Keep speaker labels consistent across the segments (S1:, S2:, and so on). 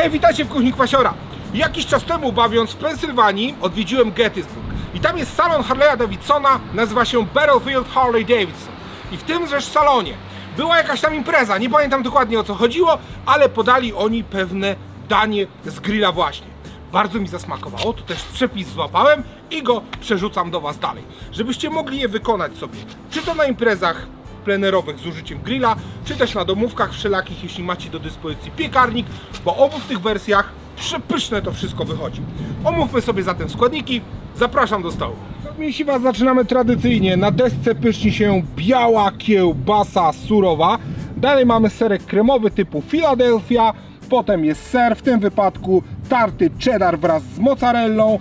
S1: Hej, witajcie w kuchni Kwasiora. Jakiś czas temu, bawiąc w Pensylwanii, odwiedziłem Gettysburg. I tam jest salon Harley'a Davidsona, nazywa się Battlefield Harley Davidson. I w tymżeż salonie była jakaś tam impreza, nie pamiętam dokładnie o co chodziło, ale podali oni pewne danie z grilla właśnie. Bardzo mi zasmakowało, tu też przepis złapałem i go przerzucam do Was dalej, żebyście mogli je wykonać sobie, czy to na imprezach plenerowych z użyciem grilla, czy też na domówkach wszelakich, jeśli macie do dyspozycji piekarnik, bo obu w tych wersjach przepyszne to wszystko wychodzi. Omówmy sobie zatem składniki, zapraszam do stołu. Mięsiwa zaczynamy tradycyjnie, na desce pyszni się biała kiełbasa surowa, dalej mamy serek kremowy typu Philadelphia, potem jest ser, w tym wypadku tarty cheddar wraz z mozzarellą,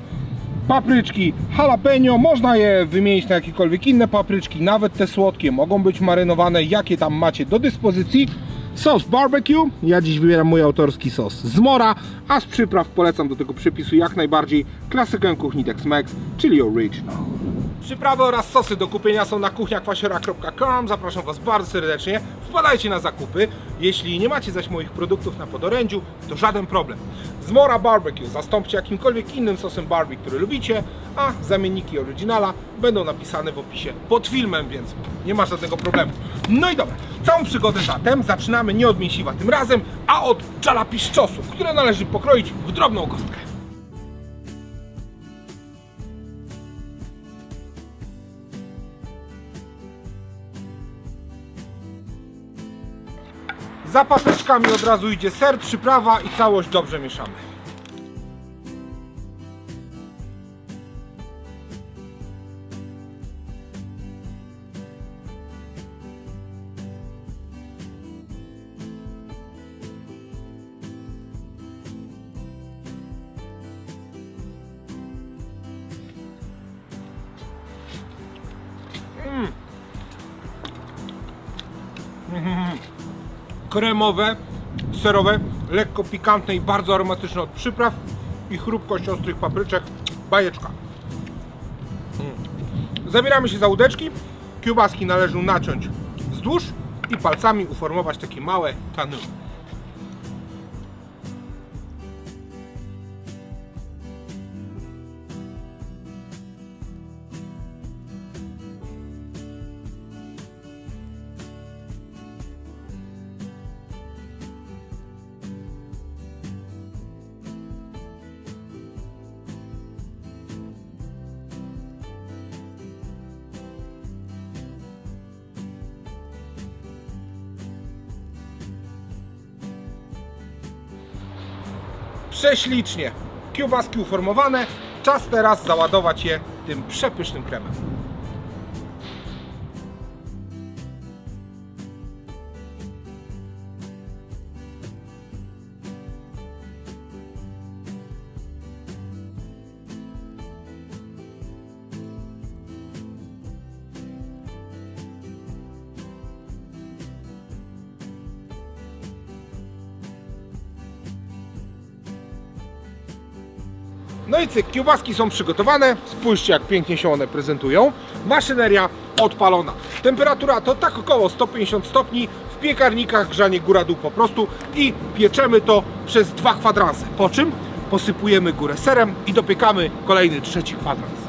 S1: papryczki jalapeno, można je wymienić na jakiekolwiek inne papryczki, nawet te słodkie mogą być marynowane, jakie tam macie do dyspozycji. Sos barbecue, ja dziś wybieram mój autorski sos z mora, a z przypraw polecam do tego przepisu jak najbardziej klasykę kuchni Tex-Mex, czyli original. Przyprawy oraz sosy do kupienia są na kuchniakwasiora.com. Zapraszam Was bardzo serdecznie. Wpadajcie na zakupy. Jeśli nie macie zaś moich produktów na podorędziu, to żaden problem. Zmora Barbecue zastąpcie jakimkolwiek innym sosem barbecue, który lubicie, a zamienniki oryginala będą napisane w opisie pod filmem, więc nie ma żadnego problemu. No i dobra, całą przygodę zatem zaczynamy nie od mięsiwa tym razem, a od czalapiszczosów, które należy pokroić w drobną kostkę. Za papryczkami od razu idzie ser, przyprawa i całość dobrze mieszamy. Kremowe, serowe, lekko pikantne i bardzo aromatyczne od przypraw i chrupkość ostrych papryczek, bajeczka. Mm. Zabieramy się za łódeczki, kiełbaski należy naciąć wzdłuż i palcami uformować takie małe kanu. Prześlicznie. Kiełbaski uformowane. Czas teraz załadować je tym przepysznym kremem. No i cyk, kiełbaski są przygotowane. Spójrzcie jak pięknie się one prezentują. Maszyneria odpalona. Temperatura to tak około 150 stopni. W piekarnikach grzanie góra-dół po prostu i pieczemy to przez dwa kwadranse. Po czym posypujemy górę serem i dopiekamy kolejny trzeci kwadrans.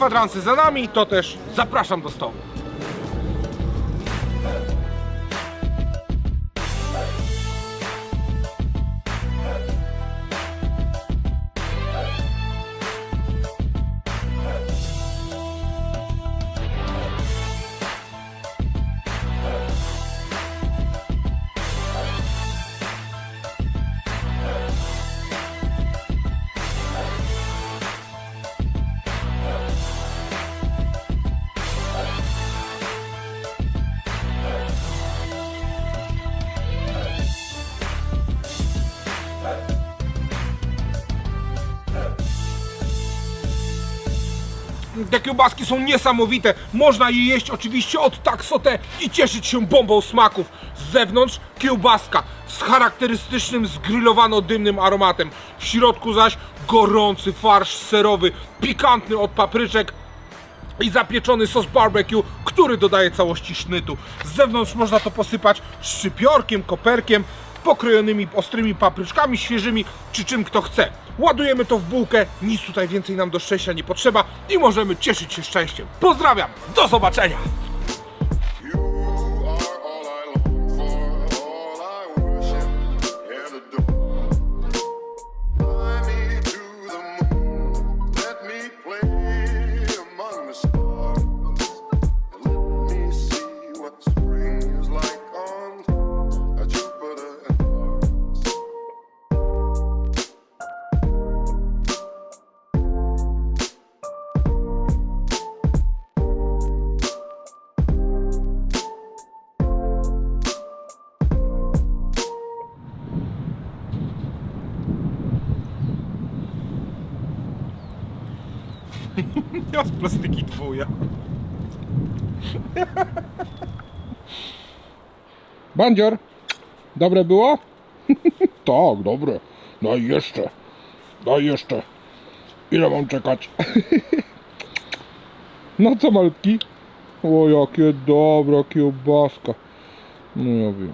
S1: kwadranse za nami, to też zapraszam do stołu. Te kiełbaski są niesamowite. Można je jeść oczywiście od tak sotę i cieszyć się bombą smaków. Z zewnątrz kiełbaska z charakterystycznym zgrillowano-dymnym aromatem. W środku zaś gorący farsz serowy, pikantny od papryczek, i zapieczony sos barbecue, który dodaje całości sznytu. Z zewnątrz można to posypać szczypiorkiem, koperkiem, pokrojonymi ostrymi papryczkami świeżymi, czy czym kto chce. Ładujemy to w bułkę, nic tutaj więcej nam do szczęścia nie potrzeba i możemy cieszyć się szczęściem. Pozdrawiam, do zobaczenia! Ja z plastyki dwuja. Bandzior, dobre było? tak, dobre. Daj jeszcze. Daj jeszcze. Ile mam czekać? no co malutki? O, jakie dobra kiełbaska. No ja wiem.